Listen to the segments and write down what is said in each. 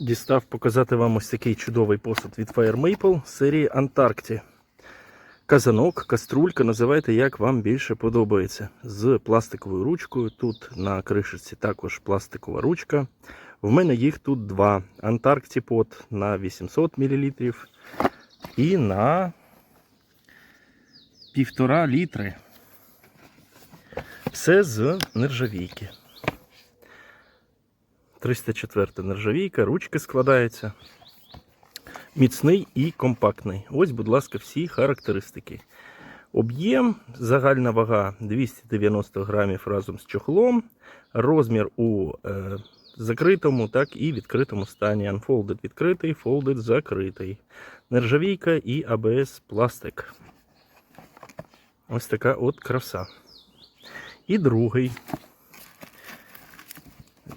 Дістав показати вам ось такий чудовий посуд від Fire Maple серії Антаркті. Казанок, каструлька, називайте як вам більше подобається. З пластиковою ручкою. Тут на кришечці також пластикова ручка. В мене їх тут два. Антаркті Pot на 800 мл і на 1,5 літри. Все з нержавійки. 304 нержавійка, ручки складається. Міцний і компактний. Ось, будь ласка, всі характеристики. Об'єм, загальна вага 290 грамів разом з чохлом. Розмір у е, закритому, так і відкритому стані. Unfolded відкритий, folded закритий. Нержавійка і ABS пластик. Ось така от краса. І другий.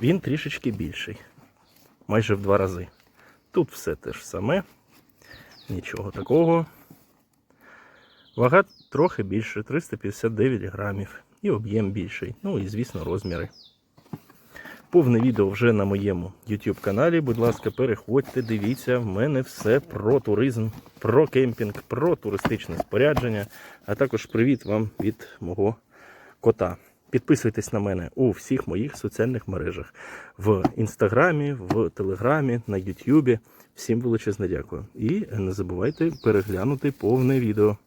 Він трішечки більший. Майже в два рази. Тут все те ж саме. Нічого такого. Вага трохи більше 359 грамів. І об'єм більший. Ну і, звісно, розміри. Повне відео вже на моєму YouTube каналі. Будь ласка, переходьте, дивіться, в мене все про туризм, про кемпінг, про туристичне спорядження, а також привіт вам від мого кота. Підписуйтесь на мене у всіх моїх соціальних мережах в інстаграмі, в телеграмі, на Ютубі. Всім величезне дякую. І не забувайте переглянути повне відео.